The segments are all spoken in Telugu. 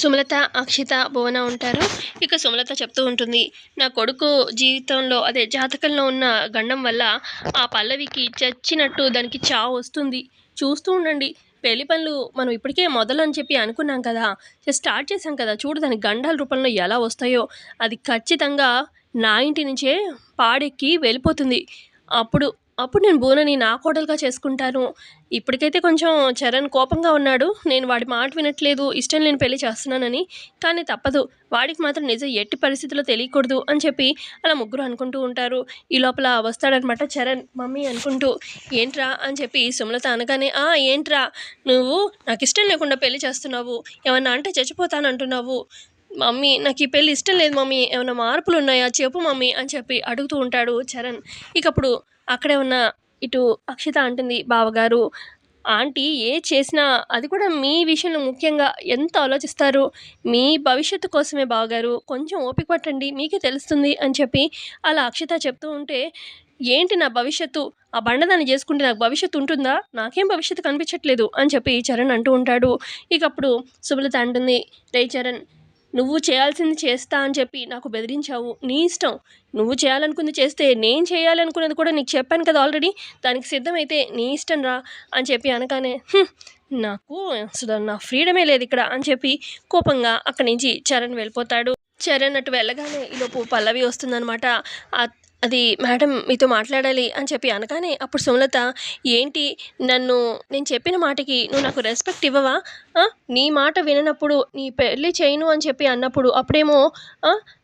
సుమలత అక్షిత భువన ఉంటారు. ఇక సుమలత చెప్తూ ఉంటుంది నా కొడుకు జీవితంలో అదే జాతకంలో ఉన్న గండం వల్ల ఆ పల్లవికి చచ్చినట్టు దానికి చావు వస్తుంది. చూస్తూ ఉండండి. పెళ్ళి పనులు మనం ఇప్పటికే మొదలు అని చెప్పి అనుకున్నాం కదా. స్టార్ట్ చేశాం కదా. చూడు దాని గండాల రూపంలో ఎలా వస్తాయో. అది ఖచ్చితంగా నా ఇంటి నుంచే పాడెక్కి వెళ్ళిపోతుంది. అప్పుడు అప్పుడు నేను బోనని నా కోడలుగా చేసుకుంటాను. ఇప్పటికైతే కొంచెం చరణ్ కోపంగా ఉన్నాడు. నేను వాడి మాట వినట్లేదు. ఇష్టం లేని పెళ్ళి చేస్తున్నానని. కానీ తప్పదు. వాడికి మాత్రం నిజం ఎట్టి పరిస్థితుల్లో తెలియకూడదు అని చెప్పి అలా ముగ్గురు అనుకుంటూ ఉంటారు. ఈ లోపల వస్తాడనమాట చరణ్. మమ్మీ అనుకుంటూ ఏంట్రా? అని చెప్పి సుమలత అనగానే ఆ ఏంట్రా? నువ్వు నాకు ఇష్టం లేకుండా పెళ్ళి చేస్తున్నావు. ఏమన్నా అంటే చచ్చిపోతాను అంటున్నావు. మమ్మీ నాకు ఈ పెళ్ళి ఇష్టం లేదు మమ్మీ. ఏమైనా మార్పులు ఉన్నాయా? చెప్పు మమ్మీ. అని చెప్పి అడుగుతూ ఉంటాడు చరణ్. ఇకప్పుడు అక్కడే ఉన్న ఇటు అక్షిత అంటుంది బావగారు ఆంటీ ఏ చేసినా అది కూడా మీ విషయంలో ముఖ్యంగా ఎంత ఆలోచిస్తారు? మీ భవిష్యత్తు కోసమే బావగారు కొంచెం ఓపిక పట్టండి మీకే తెలుస్తుంది అని చెప్పి అలా అక్షిత చెప్తూ ఉంటే ఏంటి నా భవిష్యత్తు? ఆ బండదాన్ని చేసుకుంటే నాకు భవిష్యత్తు ఉంటుందా? నాకేం భవిష్యత్తు కనిపించట్లేదు అని చెప్పి చరణ్ అంటూ ఉంటాడు. ఇకప్పుడు సుబలత అంటుంది రే చరణ్ నువ్వు చేయాల్సింది చేస్తా అని చెప్పి నాకు బెదిరించావు. నీ ఇష్టం. నువ్వు చేయాలనుకుంది చేస్తే నేను చేయాలనుకున్నది కూడా నీకు చెప్పాను కదా ఆల్రెడీ దానికి సిద్ధమైతే నీ ఇష్టం రా అని చెప్పి అనగానే నాకు అసలు నా ఫ్రీడమే లేదు ఇక్కడ అని చెప్పి కోపంగా అక్కడి నుంచి చరణ్ వెళ్ళిపోతాడు. చరణ్ అటు వెళ్ళగానే ఈలోపు పల్లవి వస్తుందనమాట ఆ- అది మేడం మీతో మాట్లాడాలి అని చెప్పి అనగానే అప్పుడు సుమలత ఏంటి? నన్ను నేను చెప్పిన మాటకి నువ్వు నాకు రెస్పెక్ట్ ఇవ్వవా? నీ మాట విననప్పుడు నీ పెళ్ళి చేయను అని చెప్పి అన్నప్పుడు అప్పుడేమో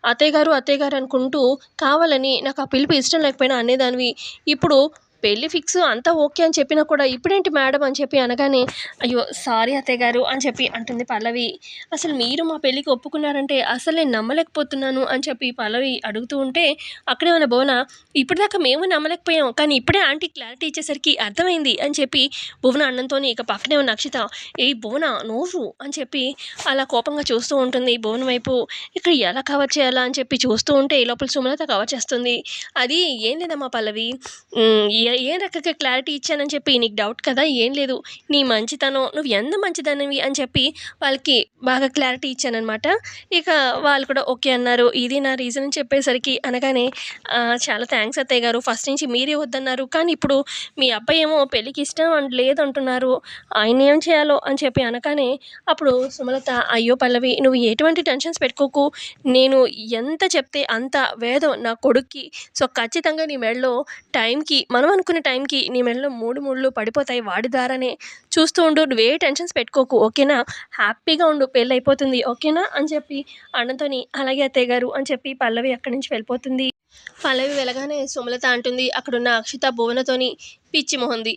అత్తయ్య గారు అత్తయ్య గారు అనుకుంటూ కావాలని నాకు ఆ పిలుపు ఇష్టం లేకపోయినా అనేదానివి. ఇప్పుడు పెళ్ళి ఫిక్స్ అంతా ఓకే అని చెప్పినా కూడా ఇప్పుడేంటి మేడం అని చెప్పి అనగానే అయ్యో సారీ అత్తయ్య గారు అని చెప్పి అంటుంది పల్లవి. అసలు మీరు మా పెళ్ళికి ఒప్పుకున్నారంటే అసలు నేను నమ్మలేకపోతున్నాను అని చెప్పి పల్లవి అడుగుతూ ఉంటే అక్కడే ఉన్న భువన ఇప్పటిదాకా మేము నమ్మలేకపోయాం కానీ ఇప్పుడే ఆంటీ క్లారిటీ ఇచ్చేసరికి అర్థమైంది అని చెప్పి భువన అన్నంతో ఇక పక్కనే ఉన్న అక్షిత ఏ భువన నోరు అని చెప్పి అలా కోపంగా చూస్తూ ఉంటుంది భువన వైపు. ఇక్కడ ఎలా కవర్ చేయాలా? అని చెప్పి చూస్తూ ఉంటే ఈ లోపల సుమలత కవర్ చేస్తుంది. అది ఏం లేదమ్మా పల్లవి. ఉమ్, ఏ రకంగా క్లారిటీ ఇచ్చానని చెప్పి నీకు డౌట్ కదా? ఏం లేదు. నీ మంచితనం నువ్వు ఎంత మంచిదనివి అని చెప్పి వాళ్ళకి బాగా క్లారిటీ ఇచ్చానమాట ఇక వాళ్ళు కూడా ఓకే అన్నారు. ఇది నా రీజన్ అని చెప్పేసరికి అనగానే చాలా థ్యాంక్స్ అత్తయ్య గారు. ఫస్ట్ నుంచి మీరే వద్దన్నారు. కానీ ఇప్పుడు మీ అబ్బాయి ఏమో పెళ్ళికి ఇష్టం అండ్ లేదంటున్నారు. ఆయన ఏం చేయాలో? అని చెప్పి అనగానే అప్పుడు సుమలత అయ్యో పల్లవి నువ్వు ఎటువంటి టెన్షన్స్ పెట్టుకోకు. నేను ఎంత చెప్తే అంత వేదం నా కొడుక్కి. సో ఖచ్చితంగా నీ మెడలో టైంకి మనం అనుకునే టైంకి నీ మెడలో మూడు మూడులు పడిపోతాయి. వాడి ద్వారానే చూస్తూ ఉండు. నువ్వే టెన్షన్స్ పెట్టుకోకు. ఓకేనా? హ్యాపీగా ఉండు. పెళ్ళి అయిపోతుంది ఓకేనా? అని చెప్పి అన్నతోని అలాగే అత్తయ్య గారు అని చెప్పి పల్లవి అక్కడి నుంచి వెళ్ళిపోతుంది. పల్లవి వెళ్ళగానే సుమలత అంటుంది. అక్కడున్న అక్షిత భువనతోని పిచ్చి మొహంది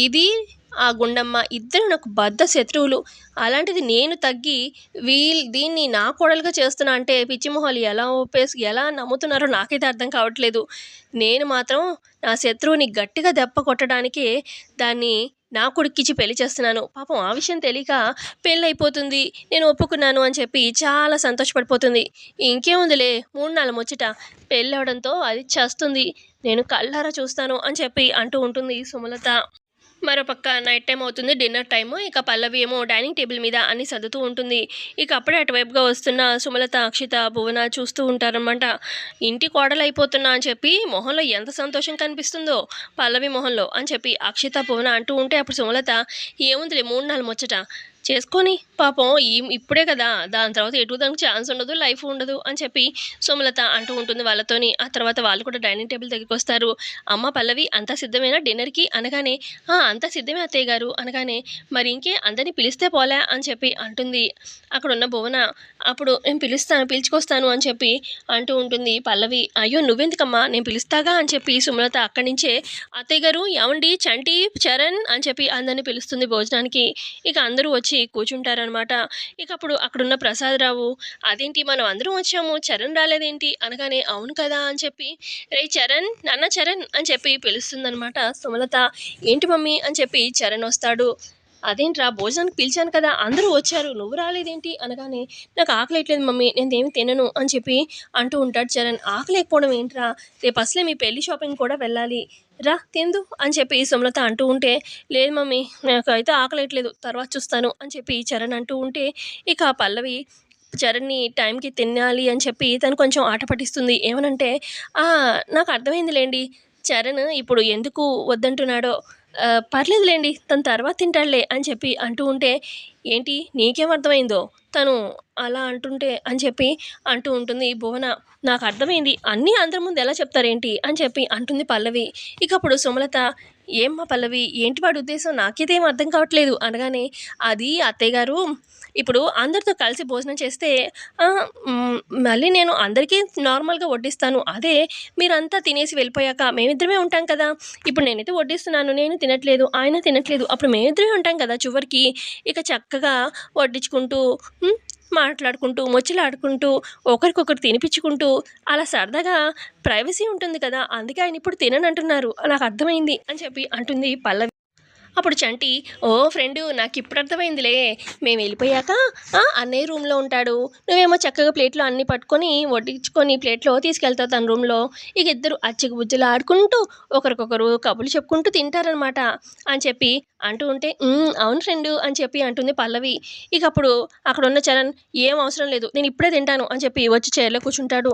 ఇది ఆ గుండమ్మ ఇద్దరు నాకు బద్ద శత్రువులు. అలాంటిది నేను తగ్గి వీల్ దీన్ని నా కోడలుగా చేస్తున్నా అంటే పిచ్చి మొహాలు ఎలా ఒప్పేసి ఎలా నమ్ముతున్నారో నాకైతే అర్థం కావట్లేదు. నేను మాత్రం నా శత్రువుని గట్టిగా దెబ్బ కొట్టడానికే దాన్ని నా కొడుక్కిచ్చి పెళ్ళి చేస్తున్నాను. పాపం ఆ విషయం తెలియక పెళ్ళైపోతుంది నేను ఒప్పుకున్నాను అని చెప్పి చాలా సంతోషపడిపోతుంది. ఇంకేముందిలే మూడు నాలుగు ముచ్చట. పెళ్ళవడంతో అది చేస్తుంది. నేను కళ్ళారా చూస్తాను అని చెప్పి అంటూ ఉంటుంది సుమలత. మరోపక్క నైట్ టైం అవుతుంది డిన్నర్ టైము. ఇక పల్లవి ఏమో డైనింగ్ టేబుల్ మీద అన్ని సర్దుతూ ఉంటుంది. ఇక అప్పుడే అటువైపుగా వస్తున్న సుమలత అక్షిత భువన చూస్తూ ఉంటారనమాట ఇంటి కోడలు అయిపోతున్నా అని చెప్పి మొహంలో ఎంత సంతోషం కనిపిస్తుందో పల్లవి మొహంలో అని చెప్పి అక్షిత భువన అంటూ ఉంటే అప్పుడు సుమలత ఏముందిలే మూడు నాలుగు ముచ్చట. చేసుకొని పాపం ఈ ఇప్పుడే కదా దాని తర్వాత ఎటు దానికి ఛాన్స్ ఉండదు లైఫ్ ఉండదు అని చెప్పి సుమలత అంటూ ఉంటుంది వాళ్ళతోని. ఆ తర్వాత వాళ్ళు కూడా డైనింగ్ టేబుల్ దగ్గరికి వస్తారు. అమ్మ పల్లవి అంతా సిద్ధమేనా డిన్నర్కి అనగానే అంతా సిద్ధమే అత్తయ్య గారు. అనగానే మరి ఇంకే అందరినీ పిలిస్తే పోలే అని చెప్పి అంటుంది. అక్కడ ఉన్న భువన అప్పుడు నేను పిలుస్తాను పిలుచుకొస్తాను అని చెప్పి అంటూ ఉంటుంది పల్లవి. అయ్యో నువ్వెందుకమ్మా? నేను పిలుస్తాగా? అని చెప్పి సుమలత అక్కడి నుంచే అత్తయ్య గారు ఏమండి? చంటి చరణ్? అని చెప్పి అందరినీ పిలుస్తుంది భోజనానికి. ఇక అందరూ వచ్చి అనమాట. ఇక అప్పుడు అక్కడున్న ప్రసాదరావు అదేంటి మనం అందరం వచ్చాము? చరణ్ రాలేదేంటి? అనగానే అవును కదా అని చెప్పి రే చరణ్ నాన్న చరణ్ అని చెప్పి పిలుస్తుందనమాట సుమలత. ఏంటి మమ్మీ అని చెప్పి చరణ్ వస్తాడు. అదేంట్రా భోజనానికి పిలిచాను కదా అందరూ వచ్చారు నువ్వు రాలేదేంటి? అనగానే నాకు ఆకలేయట్లేదు మమ్మీ నేను ఏమి తినను అని చెప్పి అంటూ ఉంటాడు చరణ్. ఆకలేకపోవడం ఏంట్రా? రేపు అసలే మీ పెళ్ళి షాపింగ్ కూడా వెళ్ళాలి. రా తిందు అని చెప్పి సుమలత అంటూ ఉంటే లేదు మమ్మీ నాకైతే ఆకలేట్లేదు ఆకలేయట్లేదు తర్వాత చూస్తాను అని చెప్పి చరణ్ అంటూ ఉంటే ఇక పల్లవి చరణ్ని టైంకి తినాలి అని చెప్పి తను కొంచెం ఆట పట్టిస్తుంది. ఏమనంటే నాకు నాకు అర్థమైందిలేండి చరణ్ ఇప్పుడు ఎందుకు వద్దంటున్నాడో పర్లేదులేండి తను తర్వాత తింటాడులే అని చెప్పి అంటూ ఉంటే ఏంటి నీకేం అర్థమైందో? తను అలా అంటుంటే అని చెప్పి అంటూ ఉంటుంది భువన. నాకు అర్థమైంది అన్నీ అందరి ముందు ఎలా చెప్తారేంటి? అని చెప్పి అంటుంది పల్లవి. ఇక అప్పుడు సుమలత ఏమ్మా పల్లవి? ఏంటి వాడి ఉద్దేశం? నాకైతే ఏం అర్థం కావట్లేదు. అనగానే అది అత్తయ్య గారు ఇప్పుడు అందరితో కలిసి భోజనం చేస్తే మళ్ళీ నేను అందరికీ నార్మల్గా వడ్డిస్తాను. అదే మీరంతా తినేసి వెళ్ళిపోయాక మేమిద్దరమే ఉంటాం కదా. ఇప్పుడు నేనైతే వడ్డిస్తున్నాను నేను తినట్లేదు ఆయన తినట్లేదు. అప్పుడు మేమిద్దరమే ఉంటాం కదా చివరికి. ఇక చక్కగా వడ్డించుకుంటూ మాట్లాడుకుంటూ ముచ్చలాడుకుంటూ ఒకరికొకరు తినిపించుకుంటూ అలా సరదాగా ప్రైవసీ ఉంటుంది కదా అందుకే ఆయన ఇప్పుడు తిననంటున్నారు. నాకు అర్థమైంది అని చెప్పి అంటుంది పల్లవి. అప్పుడు చంటి ఓ ఫ్రెండు నాకు ఇప్పుడు అర్థమైందిలే మేము వెళ్ళిపోయాక అన్నయ్య రూమ్లో ఉంటాడు. నువ్వేమో చక్కగా ప్లేట్లో అన్ని పట్టుకొని వడ్డించుకొని ప్లేట్లో తీసుకెళ్తావు తన రూమ్లో. ఇక ఇద్దరు అచ్చికి బుజ్జలు ఆడుకుంటూ ఒకరికొకరు కబుర్లు చెప్పుకుంటూ తింటారనమాట అని చెప్పి అంటూ ఉంటే అవును ఫ్రెండు అని చెప్పి అంటుంది పల్లవి. ఇక అప్పుడు అక్కడ ఉన్న చరణ్ ఏం అవసరం లేదు నేను ఇప్పుడే తింటాను అని చెప్పి వచ్చి చైర్లో కూర్చుంటాడు.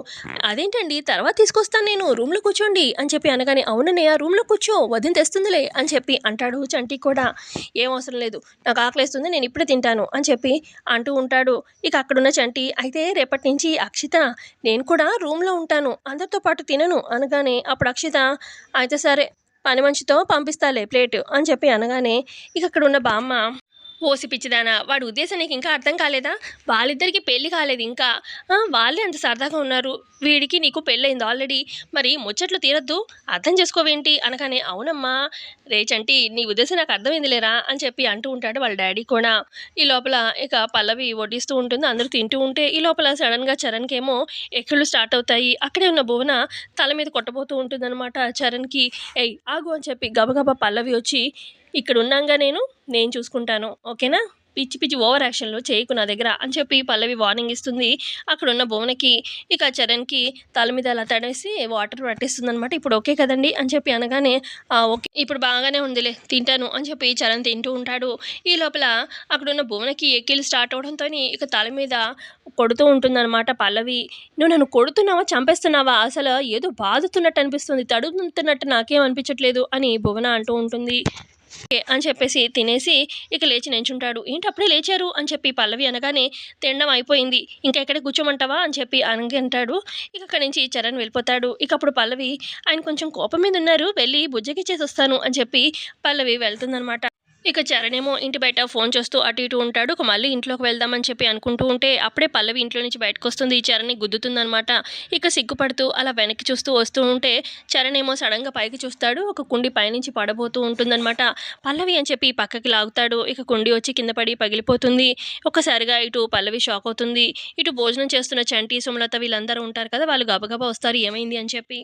అదేంటండి తర్వాత తీసుకొస్తాను నేను రూమ్లో కూర్చోండి అని చెప్పి అనగానే అవునన్నయ్య రూమ్లో కూర్చో వదిన తెస్తుందిలే అని చెప్పి అంటాడు చంటి. కూడా ఏం అవసరం లేదు. నాకు ఆకలిస్తుంది నేను ఇప్పుడే తింటాను అని చెప్పి అంటూ ఉంటాడు. ఇక అక్కడున్న చంటి అయితే రేపటి నుంచి అక్షిత నేను కూడా రూమ్లో ఉంటాను అందరితో పాటు తినను అనగానే అప్పుడు అక్షిత అయితే సరే పని మనిషితో పంపిస్తాలే ప్లేట్ అని చెప్పి అనగానే ఇక అక్కడ ఉన్న బామ్మ ఓసి పిచ్చిదానా? వాడి ఉద్దేశం నీకు ఇంకా అర్థం కాలేదా? వాళ్ళిద్దరికి పెళ్ళి కాలేదు ఇంకా. వాళ్ళే అంత సరదాగా ఉన్నారు. వీడికి నీకు పెళ్ళయింది ఆల్రెడీ. మరి ముచ్చట్లు తీరద్దు. అర్థం చేసుకోవేంటి? అనగానే అవునమ్మా. రేచంటి నీ ఉద్దేశం నాకు అర్థమైంది లేరా? అని చెప్పి అంటూ ఉంటాడు వాళ్ళ డాడీ కూడా. ఈ లోపల ఇక పల్లవి వడ్డిస్తూ ఉంటుంది. అందరూ తింటూ ఉంటే ఈ లోపల సడన్గా చరణ్కేమో ఎక్కళ్ళు స్టార్ట్ అవుతాయి. అక్కడే ఉన్న భువన తల మీద కొట్టబోతూ ఉంటుందన్నమాట చరణ్కి. ఎయ్ ఆగు అని చెప్పి గబగబా పల్లవి వచ్చి ఇక్కడ ఉన్నాగా నేను నేను చూసుకుంటాను. ఓకేనా? పిచ్చి పిచ్చి ఓవర్ యాక్షన్లు చేయకు నా దగ్గర అని చెప్పి పల్లవి వార్నింగ్ ఇస్తుంది. అక్కడ ఉన్న భువనకి ఇక చరణ్కి తల మీద అలా తడేసి వాటర్ పట్టిస్తుంది అనమాట ఇప్పుడు ఓకే కదండి అని చెప్పి అనగానే ఓకే ఇప్పుడు బాగానే ఉందిలే తింటాను అని చెప్పి చరణ్ తింటూ ఉంటాడు. ఈ లోపల అక్కడ ఉన్న భువనకి ఎక్కిలు స్టార్ట్ అవడంతో ఇక తల మీద కొడుతూ ఉంటుందన్నమాట పల్లవి. నువ్వు నన్ను కొడుతున్నావా చంపేస్తున్నావా? అసలు ఏదో బాదుతున్నట్టు అనిపిస్తుంది తడుతున్నట్టు నాకేం అనిపించట్లేదు అని భువన అంటూ ఉంటుంది. అని చెప్పేసి తినేసి ఇక లేచి నించుంటాడు. ఏంటి అప్పుడే లేచారు? అని చెప్పి పల్లవి అనగానే తినడం అయిపోయింది. ఇంకా ఎక్కడ కూర్చోమంటావా? అని చెప్పి అనగి అంటాడు. ఇక అక్కడి నుంచి చరణ్ వెళ్ళిపోతాడు. ఇక అప్పుడు పల్లవి ఆయన కొంచెం కోపం మీద ఉన్నారు. వెళ్ళి బుజ్జగిచ్చేసి వస్తాను అని చెప్పి పల్లవి వెళ్తుందనమాట ఇక చరణేమో ఇంటి బయట ఫోన్ చేస్తూ అటు ఇటు ఉంటాడు. ఇక మళ్ళీ ఇంట్లోకి వెళ్దామని చెప్పి అనుకుంటూ ఉంటే అప్పుడే పల్లవి ఇంట్లో నుంచి బయటకు వస్తుంది ఈ చరణ్ని గుద్దుతుందనమాట ఇక సిగ్గుపడుతూ అలా వెనక్కి చూస్తూ వస్తూ ఉంటే చరణ్ ఏమో సడన్గా పైకి చూస్తాడు. ఒక కుండి పైనుంచి పడబోతూ ఉంటుందన్నమాట. పల్లవి అని చెప్పి పక్కకి లాగుతాడు. ఇక కుండి వచ్చి కింద పడి పగిలిపోతుంది. ఒక్కసారిగా ఇటు పల్లవి షాక్ అవుతుంది. ఇటు భోజనం చేస్తున్న చంటి సుమలత వీళ్ళందరూ ఉంటారు కదా వాళ్ళు గబగబా వస్తారు. ఏమైంది అని చెప్పి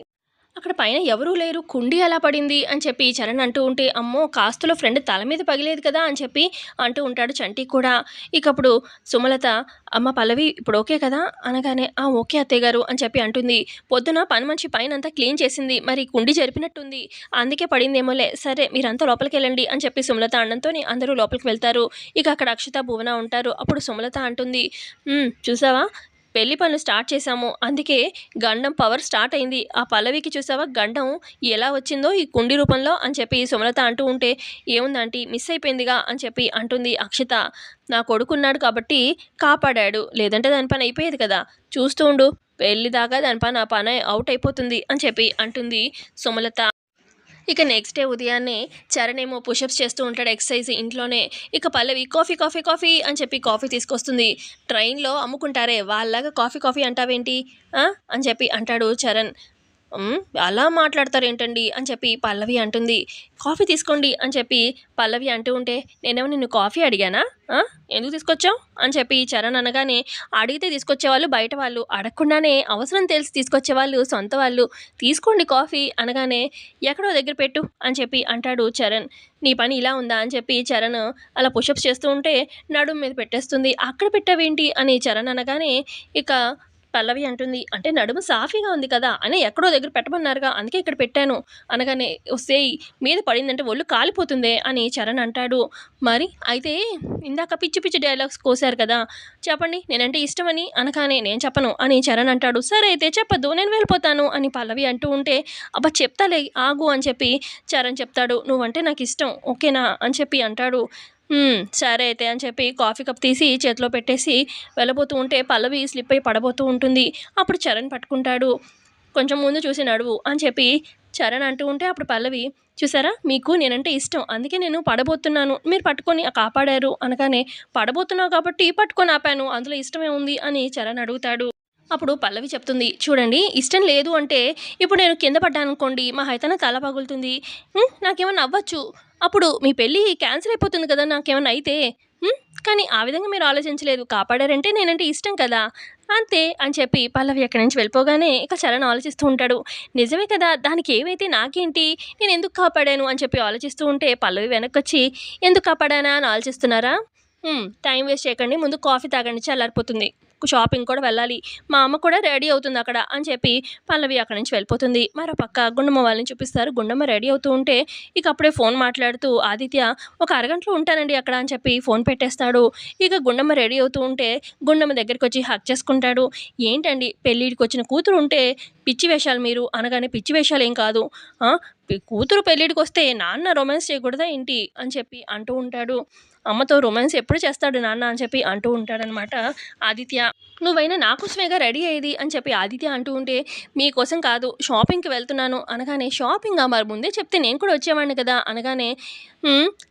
అక్కడ పైన ఎవరూ లేరు. కుండి ఎలా పడింది అని చెప్పి చరణ్ అంటూ ఉంటే అమ్మో కాస్తులో ఫ్రెండ్ తల మీద పగిలేదు కదా అని చెప్పి అంటూ ఉంటాడు చంటి కూడా. ఇకప్పుడు సుమలత అమ్మ పల్లవి ఇప్పుడు ఓకే కదా? అనగానే ఆ ఓకే అత్తయ్య గారు అని చెప్పి అంటుంది. పొద్దున పని మనిషి పైన అంతా క్లీన్ చేసింది. మరి కుండి జరిపినట్టుంది. అందుకే పడిందేమోలే. సరే మీరంతా లోపలికి వెళ్ళండి అని చెప్పి సుమలత అనడంతో అందరూ లోపలికి వెళ్తారు. ఇక అక్కడ అక్షత భువన ఉంటారు. అప్పుడు సుమలత అంటుంది చూసావా? పెళ్ళి పనులు స్టార్ట్ చేశాము. అందుకే గండం పవర్ స్టార్ట్ అయింది. ఆ పల్లవికి చూసావా? గండం ఎలా వచ్చిందో ఈ కుండి రూపంలో అని చెప్పి సుమలత అంటూ ఉంటే ఏముందంటే మిస్ అయిపోయిందిగా? అని చెప్పి అంటుంది అక్షిత. నా కొడుకున్నాడు కాబట్టి కాపాడాడు. లేదంటే దాని పని అయిపోయేది కదా. చూస్తూ ఉండు. పెళ్ళి దాకా దాని పని ఆ పని అవుట్ అయిపోతుంది అని చెప్పి అంటుంది సుమలత. ఇక నెక్స్ట్ డే ఉదయాన్నే చరణ్ ఏమో పుషప్స్ చేస్తూ ఉంటాడు ఎక్సర్సైజ్ ఇంట్లోనే. ఇక పల్లవి కాఫీ కాఫీ కాఫీ అని చెప్పి కాఫీ తీసుకొస్తుంది. ట్రైన్లో అమ్ముకుంటారే వాళ్ళలాగా కాఫీ కాఫీ అంటావేంటి? అని చెప్పి అంటాడు చరణ్. అలా మాట్లాడతారు ఏంటండి అని చెప్పి పల్లవి అంటుంది. కాఫీ తీసుకోండి అని చెప్పి పల్లవి అంటూ ఉంటే నేనేమో నిన్ను కాఫీ అడిగానా? ఎందుకు తీసుకొచ్చావు? అని చెప్పి చరణ్ అనగానే అడిగితే తీసుకొచ్చేవాళ్ళు బయట వాళ్ళు అడగకుండానే అవసరం తెలిసి తీసుకొచ్చేవాళ్ళు సొంత వాళ్ళు. తీసుకోండి కాఫీ అనగానే ఎక్కడో దగ్గర పెట్టు అని చెప్పి అంటాడు చరణ్. నీ పని ఇలా ఉందా? అని చెప్పి చరణ్ అలా పుషప్స్ చేస్తూ ఉంటే నడుము మీద పెట్టేస్తుంది. అక్కడ పెట్టావేంటి? అని చరణ్ అనగానే ఇక పల్లవి అంటుంది అంటే నడుము సాఫీగా ఉంది కదా అని ఎక్కడో దగ్గర పెట్టమన్నారుగా అందుకే ఇక్కడ పెట్టాను. అనగానే వస్తే మీద పడిందంటే ఒళ్ళు కాలిపోతుందే? అని చరణ్ అంటాడు. మరి అయితే ఇందాక పిచ్చి పిచ్చి డైలాగ్స్ కోసారు కదా చెప్పండి నేనంటే ఇష్టమని? అనగానే నేను చెప్పను అని చరణ్ అంటాడు. సరే అయితే చెప్పద్దు నేను వెళ్ళిపోతాను అని పల్లవి అంటూ ఉంటే అబ్బా చెప్తాలే ఆగు అని చెప్పి చరణ్ చెప్తాడు. నువ్వంటే నాకు ఇష్టం ఓకేనా? అని చెప్పి అంటాడు. సరే అయితే అని చెప్పి కాఫీ కప్ తీసి చేతిలో పెట్టేసి వెళ్ళబోతూ ఉంటే పల్లవి స్లిప్ అయి పడబోతూ ఉంటుంది. అప్పుడు చరణ్ పట్టుకుంటాడు. కొంచెం ముందు చూసి నడువు అని చెప్పి చరణ్ అంటూ ఉంటే అప్పుడు పల్లవి చూసారా? మీకు నేనంటే ఇష్టం. అందుకే నేను పడబోతున్నాను. మీరు పట్టుకొని కాపాడారు అనగానే పడబోతున్నావు కాబట్టి పట్టుకొని ఆపాను. అందులో ఇష్టమే ఉంది అని చరణ్ అడుగుతాడు. అప్పుడు పల్లవి చెప్తుంది చూడండి ఇష్టం లేదు అంటే ఇప్పుడు నేను కింద పడ్డాను అనుకోండి మా హైతన తల పగులుతుంది. "ఉమ్, నాకేమన్నా అవ్వచ్చు? అప్పుడు మీ పెళ్ళి క్యాన్సిల్ అయిపోతుంది కదా నాకేమైనా అయితే? కానీ ఆ విధంగా మీరు ఆలోచించలేదు. కాపాడారంటే నేనంటే ఇష్టం కదా. అంతే అని చెప్పి పల్లవి అక్కడి నుంచి వెళ్ళిపోగానే ఇక చరణ్ ఆలోచిస్తూ ఉంటాడు. నిజమే కదా దానికి ఏమైతే నాకేంటి? నేను ఎందుకు కాపాడాను అని చెప్పి ఆలోచిస్తూ ఉంటే పల్లవి వెనక్కి వచ్చి ఎందుకు కాపాడానా? అని ఆలోచిస్తున్నారా? టైం వేస్ట్ చేయకండి. ముందు కాఫీ తాగండి. చల్లారిపోతుంది. షాపింగ్ కూడా వెళ్ళాలి. మా అమ్మ కూడా రెడీ అవుతుంది అక్కడ అని చెప్పి పల్లవి అక్కడి నుంచి వెళ్ళిపోతుంది. మరో పక్క గుండమ్మ వాళ్ళని చూపిస్తారు. గుండమ్మ రెడీ అవుతూ ఉంటే ఇక అప్పుడే ఫోన్ మాట్లాడుతూ ఆదిత్య ఒక అరగంటలో ఉంటానండి అక్కడ అని చెప్పి ఫోన్ పెట్టేస్తాడు. ఇక గుండమ్మ రెడీ అవుతూ ఉంటే గుండమ్మ దగ్గరికి వచ్చి హక్ చేసుకుంటాడు. ఏంటండి పెళ్ళిడికి వచ్చిన కూతురు ఉంటే పిచ్చి వేషాలు మీరు? అనగానే పిచ్చి వేషాలు ఏం కాదు. కూతురు పెళ్ళిడికి వస్తే నాన్న రొమాన్స్ చేయకూడదా ఏంటి? అని చెప్పి అంటూ ఉంటాడు. అమ్మతో రొమాన్స్ ఎప్పుడు చేస్తాడు నాన్న అని చెప్పి అంటూ ఉంటాడనమాట ఆదిత్య. నువ్వైనా నా కోసమేగా రెడీ అయ్యేది అని చెప్పి ఆదిత్య అంటూ ఉంటే మీకోసం కాదు షాపింగ్కి వెళ్తున్నాను. అనగానే షాపింగ్ మరి ముందే చెప్తే నేను కూడా వచ్చేవాడిని కదా. అనగానే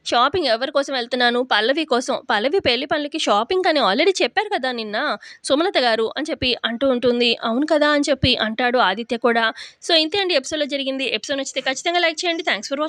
షాపింగ్ ఎవరి కోసం వెళ్తున్నాను? పల్లవి కోసం. పల్లవి పెళ్ళి పనులకి షాపింగ్ అని ఆల్రెడీ చెప్పారు కదా నిన్న సుమలత గారు. అని చెప్పి అంటూ ఉంటుంది. అవును కదా అని చెప్పి అంటాడు ఆదిత్య కూడా. సో ఇంతే అండి ఎపిసోడ్లో జరిగింది. ఎపిసోడ్ నచ్చితే ఖచ్చితంగా లైక్ చేయండి. Thanks for watching